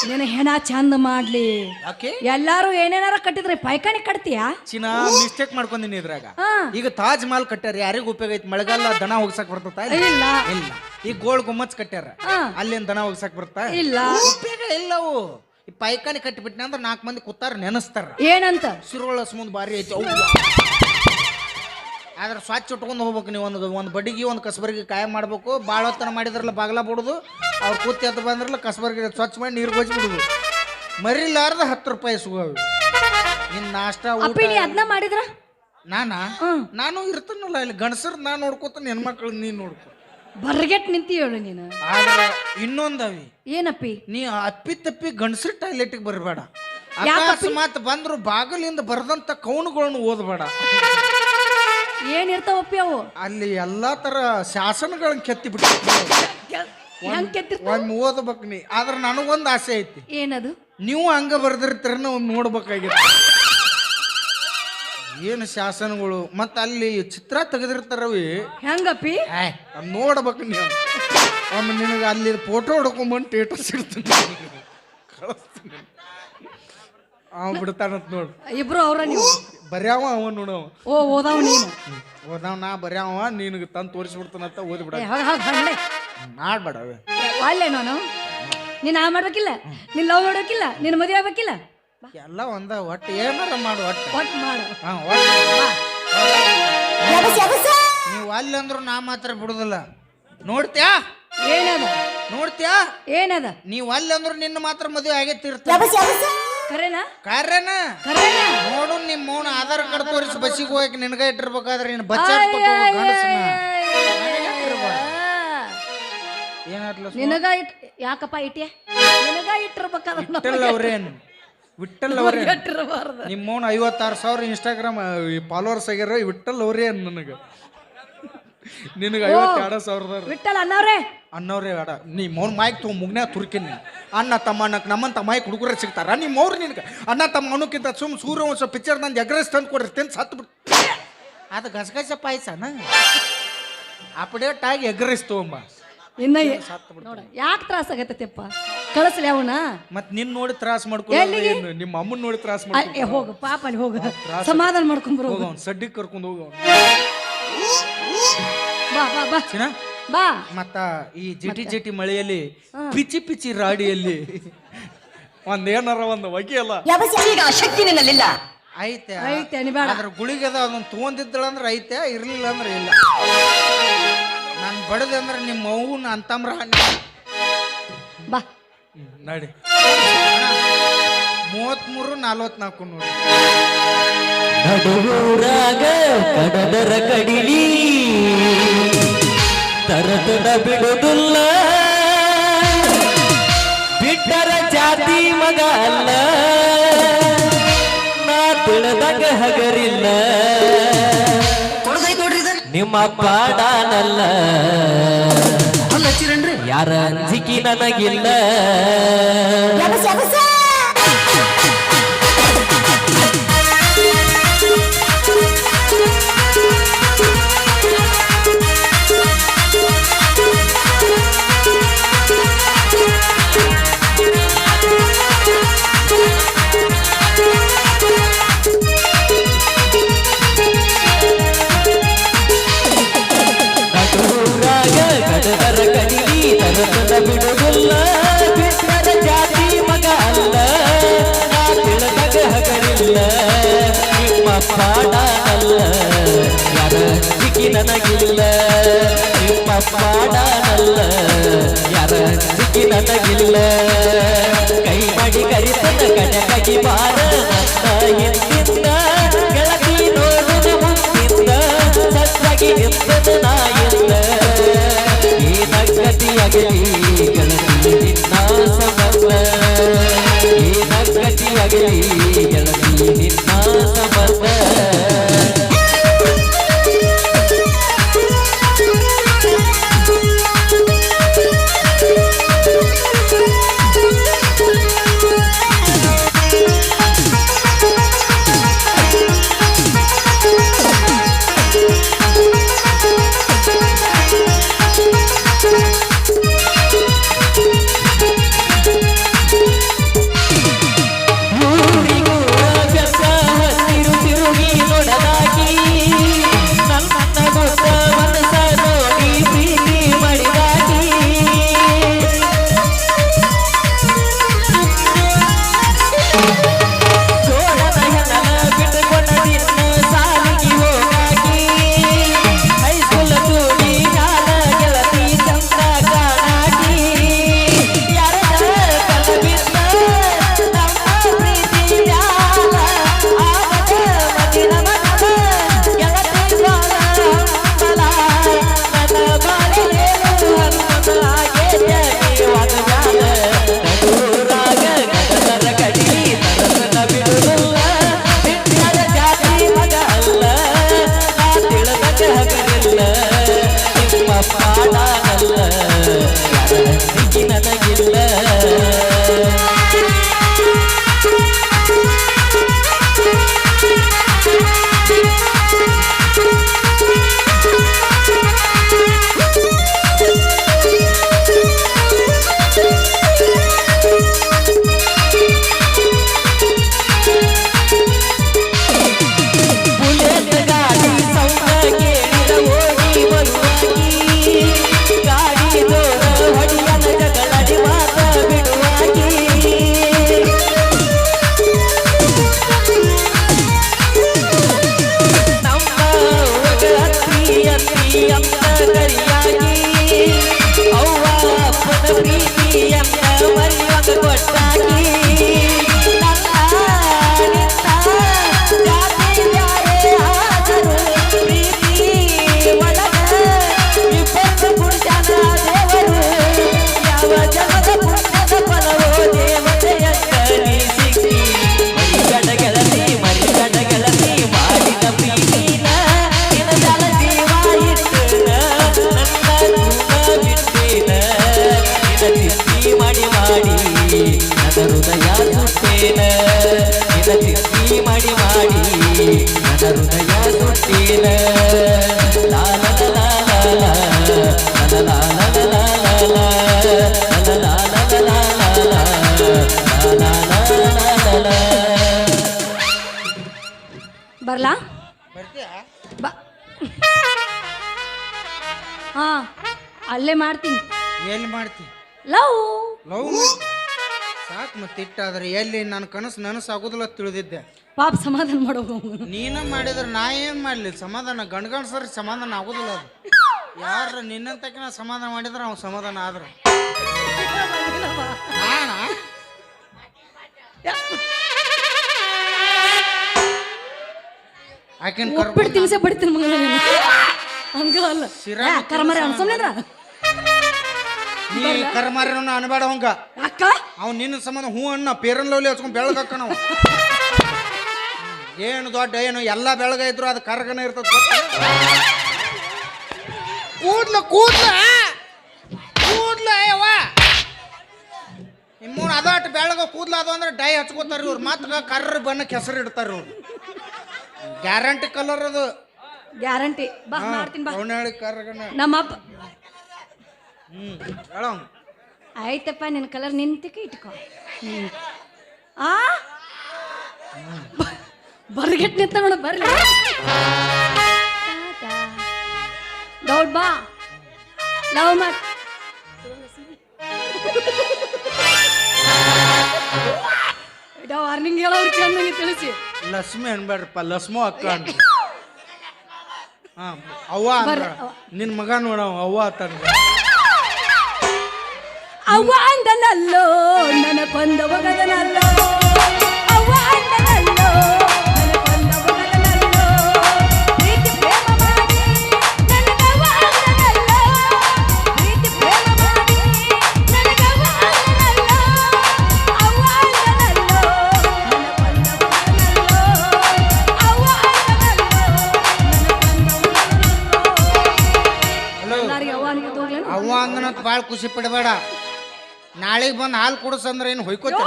ನಿನ್ನ ಹೆಣ ಚಂದ ಮಾಡ್ಲಿ. ಯಾಕೆ ಎಲ್ಲಾರು ಏನೇನಾರ ಕಟ್ಟಿದ್ರೆ ಪೈಕಾಣಿ ಕಟ್ತೀಯಾ? ಚಿನ್ನ ಮಿಸ್ಟೇಕ್ ಮಾಡ್ಕೊಂಡಿನಿ ಇದ್ರಾಗ. ಹಾ. ಈಗ ತಾಜ್ ಮಹಲ್ ಕಟ್ಟಾರ ಯಾರಿಗ ಉಪಯೋಗ ಐತಿ? ಮಳೆಗಾಲ ದನ ಹೋಗ್ಸಕ್ ಬರ್ತದ ಇಲ್ಲ? ಇಲ್ಲ. ಈಗ ಗೋಳ್ ಗುಮ್ಮಚ್ ಕಟ್ಟಾರ ಹಾ. ಅಲ್ಲಿಂದ ದನ ಹೋಗ್ಸಕ್ ಬರ್ತಾ ಇಲ್ಲ. ಉಪಯೋಗ ಇಲ್ಲವು ಈ ಪೈಕಾನಿ ಕಟ್ಟಿಬಿಟ್ನ ಅಂದ್ರೆ ನಾಲ್ಕು ಮಂದಿ ಕೂತಾರ ನೆನಸ್ತಾರ. ಏನಂತ? ಸುರುಳ ಮುಂದ್ ಬಾರಿ ಐತಿ. ಅವು ಆದ್ರೆ ಸ್ವಚ್ಛ ಉಟ್ಕೊಂಡು ಹೋಗ್ಬೇಕು ನೀವು ಒಂದು ಒಂದು ಬಡಿಗೆ ಒಂದು ಕಸಬರಿಗೆ ಕಾಯ ಮಾಡ್ಬೇಕು. ಭಾಳ ಹೊತ್ತನ ಮಾಡಿದ್ರಲ್ಲ ಬಾಗ್ಲ ಬಿಡುದು. ಅವ್ರು ಕೂತಿ ಎದ್ದು ಬಂದ್ರಲ್ಲ ಕಸಬರಿಗೆ ಸ್ವಚ್ಛ ಮಾಡಿ ನೀರು ಗೊಜ್ಜಿ ಬಿಡುದು. ಮರಿಲಾರ್ದ ಹತ್ತು ರೂಪಾಯಿ ಸುಗವು. ನಿನ್ನ ನಾಷ್ಟ ಊಟ ಅದನ್ನ ಮಾಡಿದ್ರ? ನಾನಾ? ನಾನು ಇರ್ತೀನಲ್ಲ ಇಲ್ಲಿ ಗಂಡಸರ್ ನಾ ನೋಡ್ಕೋತಾನೆ ಹೆಣ್ಮಕ್ಳು ನೀನು ನೋಡ್ಕೊ. ಬರ್ಗೆಟ್ ನಿಂತಿ ಹೇಳು ನೀನು. ಆದ್ರೆ ಇನ್ನೊಂದವಿ. ಏನಪ್ಪಿ? ನೀ ಅಪ್ಪಿ ತಪ್ಪಿ ಗಂಡಸರ್ ಟಾಯ್ಲೆಟ್ಗೆ ಬರಬೇಡ? ಅಕಸ್ಮಾತ್ ಬಂದ್ರು ಬಾಗಿಲಿಂದ ಬರದಂತ ಕೌನುಗಳನ್ನು ಓದಬೇಡ. ಏನಿರ್ತಾವಪ್ಪಿ ಅವು? ಅಲ್ಲಿ ಎಲ್ಲಾ ತರ ಶಾಸನಗಳನ್ನ ಕೆತ್ತಿ ಬಿಟ್ಟು ಹೆಂಗ್ ಒಮ್ಮೆ ಓದ್ಬೇಕು ನೀ. ಆದ್ರೆ ನನಗೊಂದು ಆಸೆ ಐತಿ. ಏನದು? ನೀವು ಹಂಗ ಬರ್ದಿರ್ತೀರನ್ನ ಒಂದು ನೋಡ್ಬೇಕಾಗಿತ್ತು. ಏನು ಶಾಸನಗಳು? ಮತ್ತೆ ಅಲ್ಲಿ ಚಿತ್ರ ತೆಗೆದಿರ್ತಾರವಿ. ಹೆಂಗಪ್ಪಿ? ನೋಡ್ಬೇಕು ನೀವು. ಒಮ್ಮೆ ನಿನಗೆ ಅಲ್ಲಿ ಫೋಟೋ ಹೊಡ್ಕೊಂಬಂದು ಟೇಟಸ್ ಇರ್ತೀನಿ ಕಳಿಸ್ತೀನಿ. ಅವ ಬಿಡ್ತಾನಂತ ನೋಡು. ಇಬ್ರು ಅವ್ರ ನೀವು? ಬರ್ಯಾವ ಅವ ನೋಡವ ಓ ಓದಾವ ನೀನು? ಓದಾವ ನಾ ಬರ್ಯಾವ ನಿನಗೆ ತಂದು ತೋರಿಸ್ಬಿಡ್ತಾನಂತ ಹೋಗ್ ಹೊರಗಡೆ. ಮಾಡ್ಬೇಡ ಅಲ್ಲೇ ನಾನು? ನೀನು ಆ ಮಾಡ್ಬೇಕಿಲ್ಲ? ನೀನು ಲವ್ ಮಾಡ್ಬೇಕಿಲ್ಲ? ನಿನ್ನ ಮದುವೆ ಆಗ್ಬೇಕಿಲ್ಲ? ಎಲ್ಲ ಒಂದ ಒಟ್ಟು ಏನಾರ ಮಾಡು ಒಟ್ಟು. ಒಟ್ಟು ಮಾಡು. ಹಾ ಒಟ್ಟು. ನೀವು ಅಲ್ಲಿ ಅಂದ್ರು ನಾ ಮಾತ್ರ ಬಿಡುದಿಲ್ಲ. ನೋಡ್ತ್ಯಾ? ಏನದ? ನೋಡ್ತ್ಯಾ? ಏನದ? ನೀವು ಅಲ್ಲಿ ಅಂದ್ರು ನಿನ್ನ ಮಾತ್ರ ಮದುವೆ ಆಗೈತಿರ್ತ ಎಬಸ್ ಕರೆನಾ? ಕಾರ್ಯನ ಕರೆನಾ? ನೋಡು ನಿಮ್ಮ ಮೌನ ಆಧಾರ್ ಕಾರ್ಡ್ ತೋರಿಸಿ ಬಸ್ಸಿಗೆ ಹೋಗಕ್ಕೆ ನಿನಗ ಇಟ್ಟಿರ್ಬೇಕಾದ್ರೆ ನೀನು ಬಚ್ಚ ಏನಾದ್ಲ ನಿನಗ ಇಟ್ ಯಾಕಪ್ಪ ಇಟ್ಯ ನಿನಗ ಇಟ್ಟಿರ್ಬೇಕಾದ್ರೆ ಇಟ್ಟಲ್ಲ ಅವ್ರೇನು ವಿಠಲ್ ಅವರೇ ನಿಮ್ಮ ನಿಮ್ಮವನ್ ಐವತ್ತಾರು ಸಾವಿರ ಇನ್ಸ್ಟಾಗ್ರಾಮ್ ಫಾಲೋವರ್ಸ್ ಆಗ್ಯಾರ ವಿಠಲ್ ಅವರೇ ಅನ್ ನನಗೆ ನಿನಗೆ ಐವತ್ತೆರಡು ಸಾವಿರದ ವಿಠಲ್ ಅನ್ನವ್ರೆ ಅನ್ನೋರೇ ಬೇಡ. ನೀ ಮೌನ್ ಮಾಯ್ಕ್ ತೊಗೊಂಡು ಮುಗ್ನ್ಯಾಗ ತುರ್ಕಿನಿ ಅಣ್ಣ ತಮ್ಮ ಅನ್ನಕ್ಕೆ ನಮ್ಮಂತ ಮಾಯ್ಕ್ ಹುಡುಗರ ಸಿಗ್ತಾರ. ನಿಮ್ಮ ಅವ್ರು ನಿನಗೆ. ಅಣ್ಣ ತಮ್ಮ ಅನ್ನೋಕ್ಕಿಂತ ಸುಮ್ ಸೂರ್ಯ ಒಂದು ಸ್ವಲ್ಪ ಪಿಕ್ಚರ್ ನಂದು ಎಗ್ರೆಸ್ ತಂದು ಕೊಡಿರ್ತೇನೆ ಸತ್ತು ಬಿಟ್ಟು ಅದು ಗಸಗಸ ಪಾಯಸನ? ಅಪ್ಡೇಟ್ ಆಗಿ ಎಗ್ರೆಸ್ ತೊಗೊಂಬ. ಇನ್ನ ನೋಡ ಯಾಕೆ ತ್ರಾಸ ಆಗತ್ತಪ್ಪ ಕಳಿಸ್ಲಿ ಅವನ? ಮತ್ ನಿನ್ ನೋಡಿ ತ್ರಾಸ ಮಾಡ್ಕೊಂಡು. ಎಲ್ಲಿಗೆ? ನಿಮ್ಮ ಅಮ್ಮನ್ ನೋಡಿ ತ್ರಾಸ ಮಾಡ್ಕೊಂಡು. ಹೋಗು ಪಾಪ ಅಲ್ಲಿ ಹೋಗು. ಸಮಾಧಾನ ಮಾಡ್ಕೊಂಬರು ಸಡ್ಡಿಗೆ ಕರ್ಕೊಂಡು ಹೋಗ ಬಾ ಬಾ ಬಾ. ಚಿನ್ನ? ಬಾ. ಮತ್ತ ಈ ಜಿಟಿ ಜಿಟಿ ಮಳೆಯಲ್ಲಿ ಪಿಚಿ ಪಿಚಿ ರಾಡಿಯಲ್ಲಿ ಒಂದ್ ಏನಾರ ಒಂದು ಒಗೆಯಲ್ಲ? ಈಗ ಶಕ್ತಿ ನಿನ್ನಲ್ಲಿಲ್ಲ. ಐತೆ. ಐತೆ, ನೀ ಬೇಡ. ಅದ್ರ ಗುಳಿಗೆ ಅದ ಅದನ್ನ ತಗೊಂಡಿದ್ದಳ ಅಂದ್ರೆ ಐತೆ ಇರ್ಲಿಲ್ಲ ಅಂದ್ರೆ ಇಲ್ಲ. ನಾನು ಬಡದೆ ಅಂದ್ರೆ ನಿಮ್ಮ ಅವ್ನ ಅಂತಮ್ರ. ಬಾ. ನಡಿ. ಮೂವತ್ಮೂರು ನಲ್ವತ್ನಾಲ್ಕು ನೋಡಿ. ನಡುವೂರಾಗ ಕಡದರ ಕಡಿಲಿ ತರತನ ಬಿಡುದಿಲ್ಲ ಬಿಟ್ಟರ ಜಾತಿ ಮಗ ಅಲ್ಲ. ನಾ ತಿಳಿದಾಗ ಹಗರಿಲ್ಲ. ನಿಮ್ಮ ಪಾಡಾನಲ್ಲ ಯಾರ ಅಂಜಿಕೆ ನನಗಿಲ್ಲ. ನಿಮ್ಮ ಪಾಡಾನಲ್ಲ, ಯಾರ ಸಿಕ್ಕಿ ನನಗಿಲ್ಲ. ಕೈ ಮಾಡಿ ಕರಿತನ, ಕಡಿ ಬಾರ ನನ್ನ ಹಿಂದಿನ ಗೆಳತಿ ನೋಡುದು ಮುಂದಿನ ಸತ್ತಾಗಿ ನಿಂತದ ನಾಯಿಲ್ಲ ಈ ಗೆಳತಿ ನನ್ನ ಹೃದಯ ಅಲ್ಲೇ ಮಾಡ್ತೀನಿ. ಎಲ್ಲಿ ಮಾಡ್ತೀನಿ ಲವ್. ಲವ್ ಮತ್ತೆ ಇಟ್ಟಾದ್ರೆ ಎಲ್ಲಿ ನನ್ನ ಕನಸು ನನಸು ಆಗೋದಿಲ್ಲ ತಿಳಿದಿದ್ದೆ. ಪಾಪ ಸಮಾಧಾನ ಮಾಡೋ ನೀನ ಮಾಡಿದ್ರೆ ನಾ ಏನು ಮಾಡಲಿ? ಸಮಾಧಾನ ಗಂಡ್ಗಣ್ಸರ್ ಸಮಾಧಾನ ಆಗೋದಿಲ್ಲ ಅದು. ಯಾರು ನಿನ್ನಂತಕಿನ ಸಮಾಧಾನ ಮಾಡಿದ್ರೆ ಅವ್ನು ಸಮಾಧಾನ ಆದ್ರ. ಆಕೆ ಆಕಿನ ಒಪ್ಪಿಟ್ಟು ತಿನ್ಸೆ ಬಡಿತೀನಿ ಮಗನ. ಹಂಗ ಅಲ್ಲ ಕರ್ಮರೆ ಅನ್ಸಮ್ಲೇದ್ರ ನೀ ಕರ್ಮಾರಿನ ಅನ್ಬೇಡ ಅವಂಗ. ಅಕ್ಕ ಅವ್ನು ನಿನ್ನ ಸಂಬಂಧ ಹೂ ಅಣ್ಣ ಪೇರನ್ ಲವ್ಲಿ ಹಚ್ಕೊಂಡು ಬೆಳಗಾಕ ನಾವು ಏನು ದೊಡ್ಡ ಏನು ಎಲ್ಲ ಬೆಳಗ ಇದ್ರು ಅದು ಕರ್ಗನ ಇರ್ತದೆ ಕೂದ್ಲ ಕೂದ್ಲ ಕೂದ್ಲ ಯವ್ವ. ನಿಮ್ಮೂನ್ ಅದ ಅಟ್ ಬೆಳಗ ಕೂದ್ಲ ಅದು ಅಂದ್ರೆ ಡೈ ಹಚ್ಕೋತಾರ ಇವ್ರು. ಮತ್ತೆ ಕರ್ರ ಬಣ್ಣ ಹೆಸರು ಇಡ್ತಾರ ಇವ್ರು. ಗ್ಯಾರಂಟಿ ಕಲರ್ ಅದು. ಗ್ಯಾರಂಟಿ. ಬಾ ಮಾಡ್ತೀನಿ ಬಾ. ಕರ್ಗನ. ನಮ್ಮಪ್ಪ ಹ್ಮ್ ಹೇಳ. ಆಯ್ತಪ್ಪ ನಿನ್ನ ಕಲರ್ ನಿಂತಕ್ಕೆ ಇಟ್ಕೋ. ಹ್ಮ್. ಆ? ಬರ್ಗೆಟ್ ನಿಂತ ನೋಡು ಬರ್ಲಿ. ದೌಡ್ ಬಾ. ಲವ್ ಮಾಡ್ ವಾರ್ನಿಂಗ್ ಹೇಳೋರು ಚೆನ್ನಾಗಿ ತಿಳಿಸಿ. ಲಕ್ಷ್ಮಿ ಅನ್ಬೇಡ್ರಪ್ಪ ಲಕ್ಷ್ಮೋ ಅಕ್ಕ ಅಂತ ಹಾ ಅವ್ವ ಅಂದ್ರ ನಿನ್ ಮಗ ನೋಡ ಅವ್ವ ಅತ್ತಂದ್ರ ಅವ್ವ ಅಂದನಲ್ಲೋ ನನ್ನ ಕೊಂದ ಒಗದನಲ್ಲೋ ಅವ್ವ ಅಂದನಲ್ಲೋ ನನ್ನ ಕೊಂದ ಒಗದನಲ್ಲೋ ಪ್ರೀತಿ ಪ್ರೇಮ ಮಾಡಿ ನನಗವ್ವ ಅಂದನಲ್ಲೋ. ಪ್ರೀತಿ ಪ್ರೇಮ ಮಾಡಿ ನನಗವ್ವ ಅಂದನಲ್ಲೋ. ಅವ್ವ ಅಂದನಲ್ಲೋ ನನ್ನ ಕೊಂದ ಒಗದನಲ್ಲೋ ಅವ್ವ ಅಂದನಲ್ಲೋ ನನ್ನ ಕೊಂದ ಒಗದನಲ್ಲೋ ಹಲೋ. ಎಲ್ಲಾರಿಗೆ ಅವ್ವ ಅನ್ಕೋತ ಹೋಗ್ಲೇನು ಅವ್ವ ಅಂದನಂತ ಭಾಳ ಖುಷಿ ಪಡಬೇಡ ನಾಳೆಗೆ ಬಂದು ಹಾಲು ಕುಡಿಸಂದ್ರೆ ಏನು ಹೊಯ್ಕೋತ?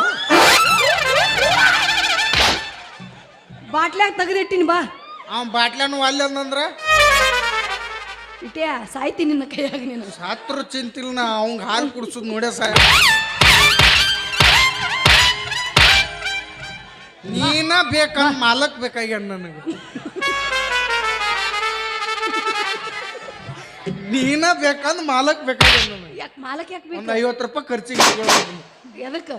ಬಾಟ್ಲ್ಯಾಗ ತೆಗೆದಿಟ್ಟಿನಿ ಬಾ. ಅವ್ನ ಬಾಟ್ಲನು ಅಲ್ಲಿ ಅಂದಂದ್ರ ಇಟ್ಯಾ ಸಾಯ್ತೀನಿ ನಿನ್ನ ಕೈಯಾಗ ನೀನು. ಸಾತ್ರ ಚಿಂತಿಲ್ಲ ನಾ ಅವಂಗ ಹಾಲು ಕುಡಿಸೋದು ನೋಡ್ಯ ಸಾಯ. ನೀನ ಬೇಕಾ ಮಾಲಕ್ ಬೇಕಾಗ್ಯಾನ ನನಗೆ. ನೀನ ಬೇಕಂದ್ ಮಾಲಕ್ ಬೇಕಾಗ್ಯಾನ ನನಗೆ ಯಾಕೆ ಮಾಲಕ್ ಯಾಕೆ ಬೇಕು? ಒಂದು ಐವತ್ತು ರೂಪಾಯಿ ಖರ್ಚಿಗೆ ಇಟ್ಕೊಳ್ಳೋದು. ಎದಕ್ಕೆ?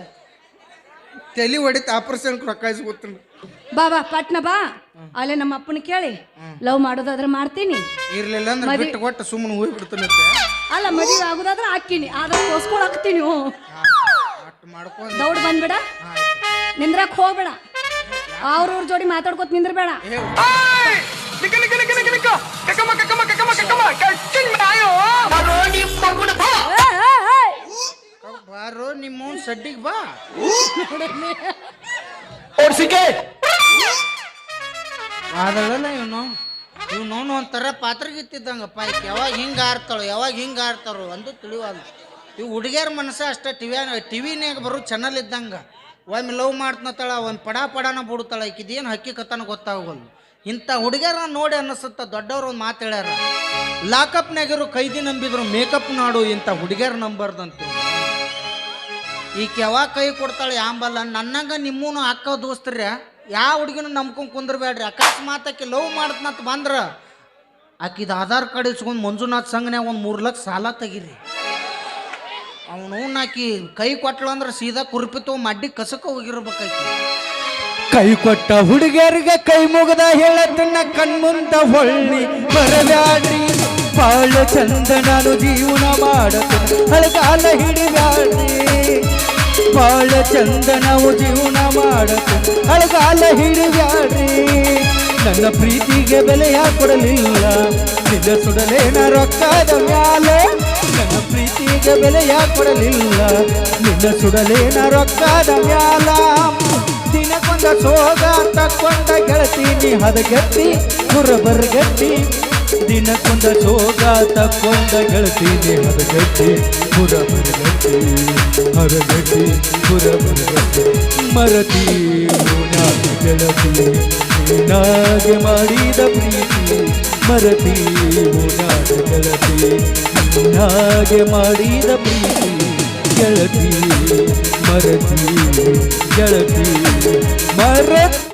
ತಲೆ ಹೊಡಿತ ಆಪರೇಷನ್ ರೊಕ್ಕ ಇಸ್ಕೊತೀನಿ ಬಾ ಬಾ ಪಟ್ನ ಬಾ. ಅಲ್ಲೇ ನಮ್ಮ ಅಪ್ಪನ ಕೇಳಿ. ಲವ್ ಮಾಡೋದಾದ್ರೆ ಮಾಡ್ತೀನಿ. ಇರ್ಲಿಲ್ಲ ಅಂದ್ರೆ ಬಿಟ್ಟು ಕೊಟ್ಟು ಸುಮ್ಮನೆ ಹೋಗಿ ಬಿಡ್ತೀನಿ ಅಲ್ಲ ಮದುವೆ ಆಗೋದಾದ್ರೆ ಹಾಕಿನಿ ಆದ್ರೆ ತೋರ್ಸ್ಕೊಳ್ ಹಾಕ್ತೀನಿ ಹ್ಞೂ. ಮಾಡ್ಕೊಂಡು. ದೌಡ್ ಬಂದ್ಬೇಡ. ನಿಂದ್ರಕ್ ಹೋಗ್ಬೇಡ. ಅವ್ರವ್ರ ಜೋಡಿ ಮಾತಾಡ್ಕೊತ ನಿಂದ್ರಬೇಡ. ಏ, ನಿಕ ಬರೋ ಬಾ. ಬಾರೋ ನಿಮ್ಮ ಸಡ್ಡಿಗೆ ಬಾ. ಓಡ್ಸಿಕೆ. ಆದಳಲ್ಲ ಇವನು. ಇವನು ಒಂಥರ ಪಾತ್ರಗಿತ್ತಿದ್ದಂಗಪ್ಪ. ಆಯ್ತು ಯಾವಾಗ ಹಿಂಗೆ ಆಡ್ತಾಳು ಯಾವಾಗ ಹಿಂಗೆ ಆಡ್ತಾರೋ ಅಂದು ತಿಳಿವಲ್ಲ ಇವು ಹುಡುಗಿಯರ ಮನಸ್ಸು ಅಷ್ಟೇ ಟಿವಿ ಟಿವಿನಾಗ ಬರೋ ಚಾನಲ್ ಇದ್ದಂಗೆ. ಒಮ್ಮೆ ಲವ್ ಮಾಡ್ತನತ್ತಾಳ ಒಂದು ಪಡ ಪಡಾನ ಬಿಡ್ತಾಳೆ. ಈಕಿದೇನು ಹಕ್ಕಿ ಕತ್ತಾನ ಗೊತ್ತಾಗಲ್ಲ ಇಂಥ ಹುಡುಗಿಯರ ನೋಡಿ ಅನ್ನಿಸುತ್ತ ದೊಡ್ಡವ್ರು ಒಂದು ಮಾತು ಹೇಳ್ಯಾರ. ಕೈದಿ ನಂಬಿದ್ರು, ಮೇಕಪ್ ನಾಡು ಇಂಥ ಹುಡುಗಿಯರ ನಂಬರ್ದಂತ. ಈಕೆ ಯಾವಾಗ ಕೈ ಕೊಡ್ತಾಳೆ ಯಾಂಬಲ್ಲ ನನ್ನಂಗ ನಿಮ್ಮೂನು ಅಕ್ಕ ದೋಸ್ತ್ರ್ಯ ಯಾವ ಹುಡುಗಿನೂ ನಂಬ್ಕೊಂಡು ಕುಂದ್ರಬೇಡ್ರಿ. ಅಕಸ್ಮಾತ್ ಆಕೆ ಲವ್ ಮಾಡ್ತನಂತ ಬಂದ್ರ, ಆಕಿದ ಆಧಾರ್ ಕಾರ್ಡ್ ಇಸ್ಕೊಂಡು ಮಂಜುನಾಥ್ ಸಂಘನ್ಯಾಗ ಒಂದು ಮೂರು ಲಕ್ಷ ಸಾಲ ತೆಗೀರಿ. ಅವನು ಆಕಿ ಕೈ ಕೊಟ್ಳು ಅಂದ್ರೆ ಸೀದಾ ಕುರುಪಿ ತಗೋ ಮಡ್ಡಿ ಕಸಕ ಹೋಗಿರ್ಬೇಕಾಕಿ ಕೈ ಕೊಟ್ಟ ಹುಡುಗರಿಗೆ ಕೈ ಮುಗದ ಹೇಳತನ್ನ ಕಣ್ಮುಂದ ಹೊಳ್ಳಿ ಬರಬ್ಯಾಡ್ರಿ ಬಾಳ ಚಂದ ನಾನು ಜೀವನ ಮಾಡತನ ಹಳಗಾಲ ಹಿಡಿಬ್ಯಾಡ್ರಿ ಬಾಳ ಚಂದ ನಾವು ಜೀವನ ಮಾಡತನ ಹಳಗಾಲ ಹಿಡಿಬ್ಯಾಡ್ರಿ ನನ್ನ ಪ್ರೀತಿಗೆ ಬೆಲೆಯ ಕೊಡಲಿಲ್ಲ ನಿಜ ಸುಡಲೇನ ರೊಕ್ಕದ ಮ್ಯಾಲೆ. ನನ್ನ ಪ್ರೀತಿಗೆ ಬೆಲೆಯ ಕೊಡಲಿಲ್ಲ ನಿಜ ಸುಡಲೇನ ರೊಕ್ಕದ ಮ್ಯಾಲ. ದಿನಕ್ಕೊಂದ ಸೋಗ ತಕ್ಕೊಂಡ ಗೆಳತೀನಿ ಹದಗತ್ತಿ ಕುರಬರ್ಗತ್ತಿ ದಿನಕ್ಕೊಂದ ಸೋಗ ತಕ್ಕೊಂಡ ಗೆಳತೀನಿ ಹದಗತ್ತಿ ಕುರಬರ್ಗತ್ತಿ ಹದಗತ್ತಿ ಕುರಬರ್ಗತ್ತಿ ಮರತಿ ಗೆಳತಿ ನಾಗೆ ಮಾಡಿದ ಪ್ರೀತಿ. ಮರತಿ ಗೆಳತಿ ನಾಗೆ ಮಾಡಿದ ಪ್ರೀತಿ. ಗೆಳತಿ ಮರತಿ ಗೆಳತಿ ಮರತಿ